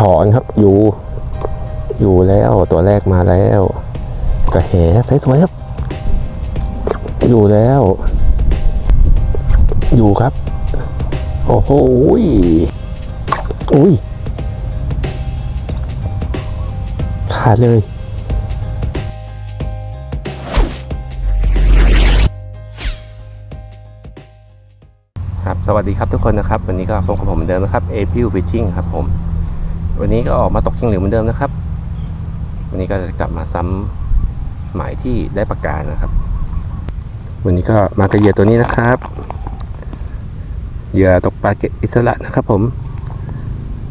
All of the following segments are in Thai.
ถอนครับอยู่ อยู่แล้วตัวแรกมาแล้วกระแหสวยครับ อยู่แล้ว อยู่ครับ โอ้โหอุ้ยอุ้ยขาดเลยครับสวัสดีครับทุกคนนะครับ วันนี้ก็พบกับผมเหมือนเดิมนะครับ a p u Fishing ครับผม วันนี้ก็ออกมาตกชิงเหลือเหมือนเดิมนะครับ วันนี้ก็จะกลับมาซ้ำหมายที่ได้ประกาศนะครับ วันนี้ก็มากระเหยื่อตัวนี้นะครับเหยื่อตกปลาเกตอิสระนะครับผม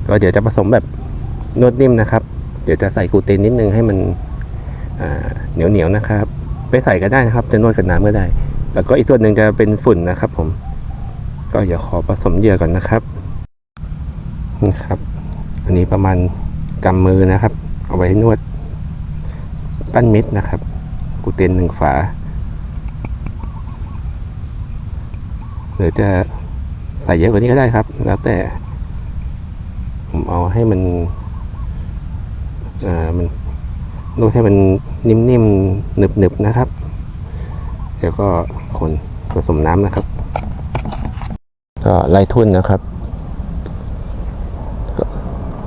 ก็เดี๋ยวจะผสมแบบนวดนิ่มนะครับ เดี๋ยวจะใส่กูเตนนิดนึงให้มันเหนียวเหนียวๆนะครับไม่ใส่ก็ได้นะครับ จะนวดกับน้ำก็ได้ แล้วก็อีกส่วนหนึ่งจะเป็นฝุ่นนะครับ ผม ก็เดี๋ยวขอผสมเหยื่อก่อนนะครับนี่ครับ อันนี้ประมาณกำมือนะครับ เอาไว้นวดปั้นเม็ดนะครับ กูเตนหนึ่งฝาหรือจะใส่เยอะกว่านี้ก็ได้ครับ แล้วแต่ ผมเอาให้มันอ่ามันนวดให้มันนิ่มๆหนึบๆนะครับเดี๋ยวก็คนผสมน้ำนะครับ ก็ไล่ทุ่นนะครับ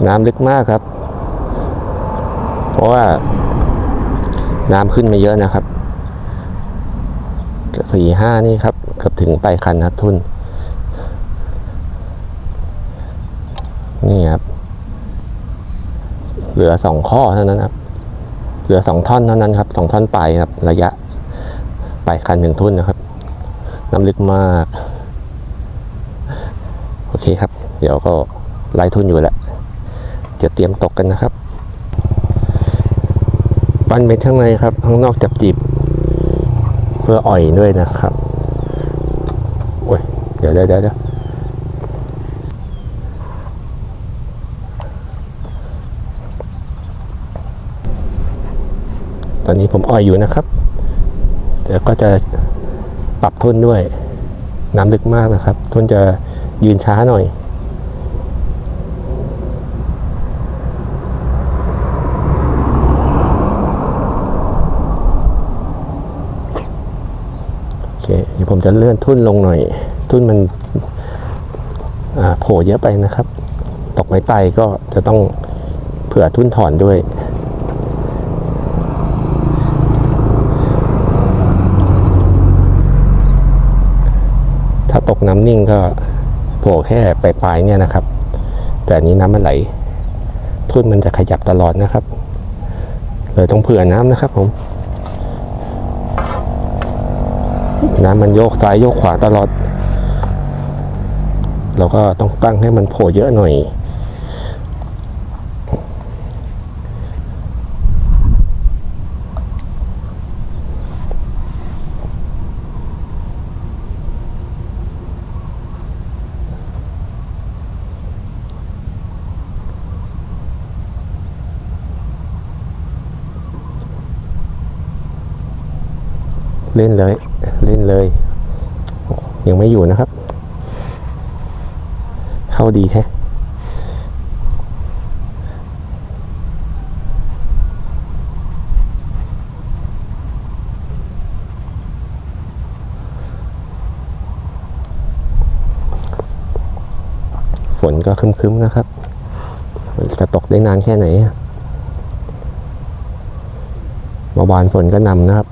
น้ำลึกมากครับ เพราะว่าน้ำขึ้นมาเยอะนะครับสี่ห้านี่ครับเกือบถึงปลายคันครับทุ่นนี่ครับ เหลือสองข้อเท่านั้นครับ เหลือสองท่อนเท่านั้นครับสองท่อนปลายครับ ระยะปลายคันหนึ่งทุนนะครับ น้ำลึกมาก โอเคครับ เดี๋ยวก็ไล่ทุนอยู่แล้ว จะเตรียมตกกันนะครับ ปั้นเม็ดข้างในครับ ข้างนอกจับจีบ เพื่ออ่อยด้วยนะครับโอ้ยเดี๋ยวเดี๋ยวเดี๋ยวเดี๋ยวตอนนี้ผมอ่อยอยู่นะครับเดี๋ยวก็จะปรับทุนด้วย น้ำลึกมากนะครับ ทุนจะยืนช้าหน่อย โอ เดี๋ยวผมจะเลื่อนทุ่นลงหน่อย ทุ่นมันโผล่เยอะไปนะครับ ตกไม้ไตก็จะต้องเผื่อทุ่นถอนด้วยถ้าตกน้ำนิ่งก็โผล่แค่ปลายๆเนี่ยนะครับ แต่นนี้น้ำมันไหล ทุ่นมันจะขยับตลอดนะครับ เลยต้องเผื่อน้ำนะครับผม นะมันโยกซ้ายโยกขวาตลอด เราก็ต้องตั้งให้มันโผล่เยอะหน่อย เล่นเลยเล่นเลย ยังไม่อยู่นะครับ เข้าดีแฮะฝนก็คึ้มๆนะครับ จะตกได้นานแค่ไหนเมื่อวานฝนก็นำนะครับ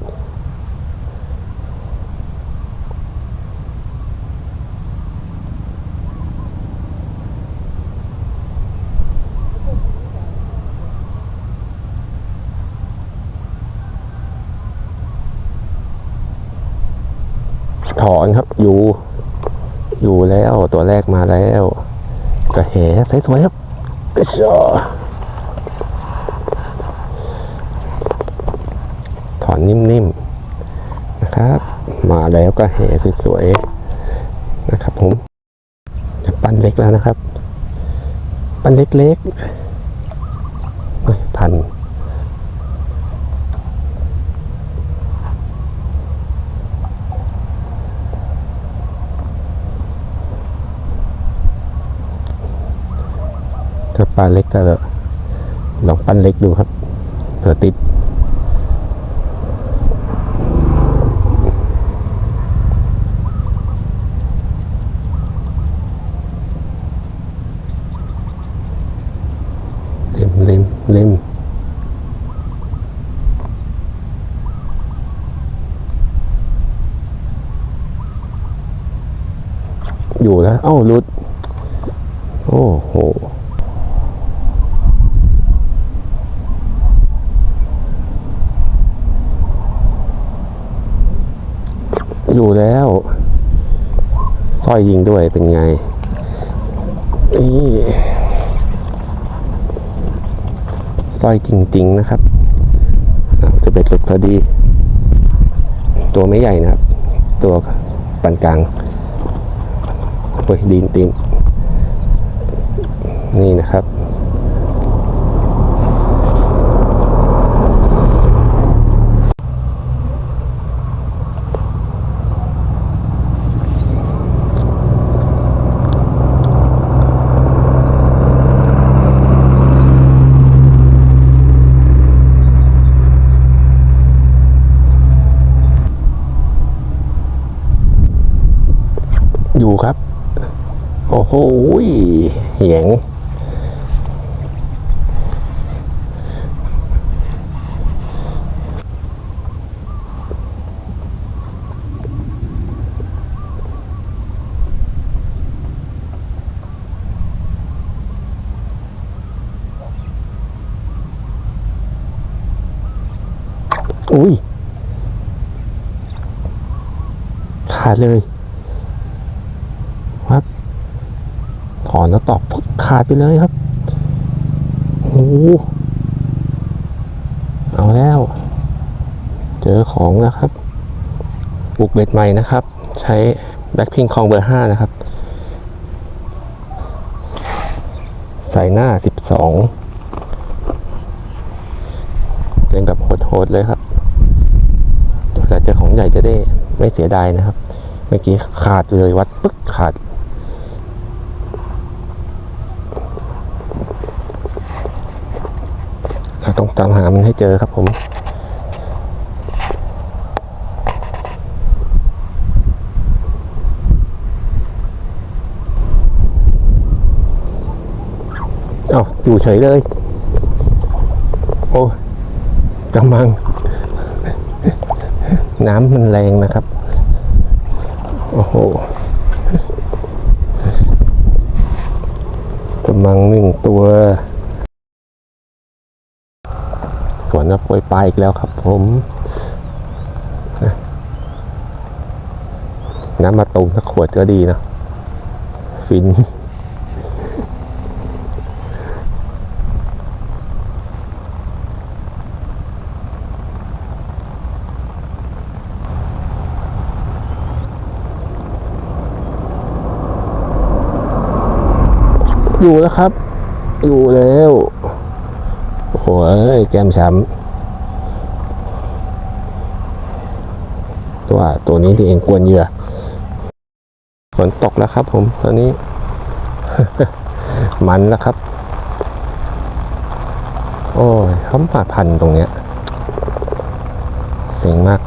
ถอนครับ อยู่ อยู่แล้วตัวแรกมาแล้วกระแหสวยๆครับชอถอนนิ่มๆนะครับ มาแล้วก็แหสวยๆนะครับผมจะปั้นเล็กแล้วนะครับ ปั้นเล็กๆพัน ถ้าปลาเล็กก็ลองปั้นเล็กดูครับเผื่อติดเล็มเล็มเล็มอยู่แล้วเอ้าหลุด โอ้โห อยู่แล้วสร้อยยิงด้วยเป็นไง นี่สร้อยจริง ๆ นะครับจะเบ็ดหลุดพอดี ตัวไม่ใหญ่นะครับ ตัวปานกลางโอ้ยดีนตีนนี่นะครับ อยู่ครับ โอ้โหเหยงอุ้ยขาดเลย ครับ ถอน แล้วตอกปุ๊บขาดไปเลยครับโอ้โหเอาแล้ว เจอของแล้วครับปลูกเบ็ดใหม่นะครับ ใช้แบ็คพิงคองเบอร์ห้านะครับ ใส่หน้าสิบสองเป็นแบบโหดๆเลยครับเวลาเจอของใหญ่จะได้ไม่เสียดายนะครับ เมื่อกี้ขาดเลยวัดปึ๊กขาด เรา ต้องตามหามันให้เจอครับผมอ้าวอยู่เฉยเลย โอ้กำมัง น้ำมันแรงนะครับ โอ้โหกำมังหนึ่งตัว ฝนมาโปรยปลายอีกแล้วครับผมนะน้ำมาตูมสักขวดก็ดีนะฟิน อยู่แล้วครับ อยู่แล้ว โอ้เอ้ยแก้มช้ำตัวตัวนี้ที่เองกวนเหยื่อฝนตกแล้วครับผมตอนนี้ มันแล้วครับ โอ้ยเขามาพันตรงเนี้ยเสียงมาก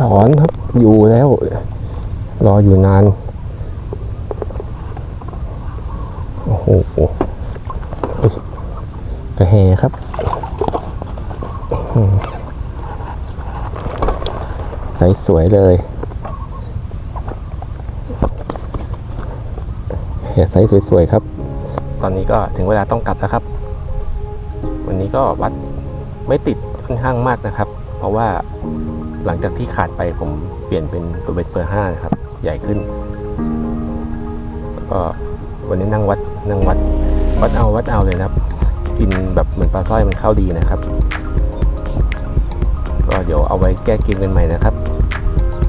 ถ อนครับ อยู่แล้ว รออยู่นาน โอ้โหเฮ้ยกระแหครับใสสวยเลยแหใสสวยๆครับ ตอนนี้ก็ถึงเวลาต้องกลับแล้วครับ วันนี้ก็วัดไม่ติดค่อนข้างมากนะครับ เพราะว่า หลังจากที่ขาดไปผมเปลี่ยนเป็นตัวเบสเบอร์ห้านะครับ ใหญ่ขึ้น แล้วก็วันนี้นั่งวัดนั่งวัด วัดเอาวัดเอาเลยนะครับ กินแบบเหมือนปลาสร้อยมันเข้าดีนะครับ ก็เดี๋ยวเอาไว้แก้เกมกันใหม่นะครับ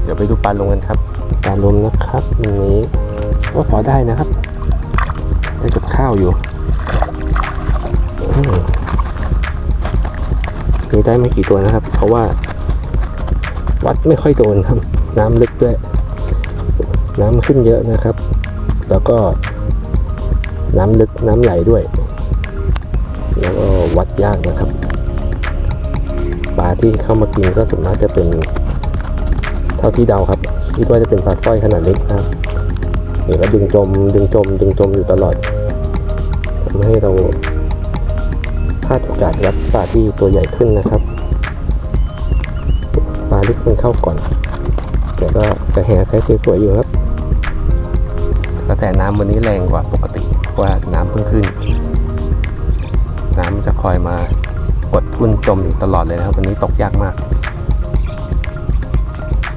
เดี๋ยวไปดูปลาลงกันครับปลาลมนะครับวันนี้ก็พอได้นะครับได้กับข้าวอยู่มีได้ไม่กี่ตัวนะครับ เพราะว่า วัดไม่ค่อยโดนครับ น้ำลึกด้วย น้ำขึ้นเยอะนะครับ แล้วก็น้ำลึกน้ำไหลด้วย แล้วก็วัดยากนะครับปลาที่เข้ามากินก็ส่วนมากจะเป็นเท่าที่เดาครับคิดว่าจะเป็นปลาสร้อยขนาดเล็กนะครับนี่ก็ดึงจมดึงจมดึงจมอยู่ตลอดทำให้เราพลาดโอกาสวัดปลาที่ตัวใหญ่ขึ้นนะครับ มันเข้าก่อน แต่ก็กระแหใช้สวยๆอยู่ครับกระแสน้ำวันนี้แรงกว่าปกติว่าน้ำเพิ่งขึ้น น้ำจะคอยมากดทุ่นจมอยู่ตลอดเลยนะครับ วันนี้ตกยากมาก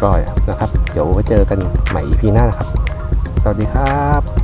ก็นะครับ เดี๋ยวไว้เจอกันใหม่ EP หน้านะครับ สวัสดีครับ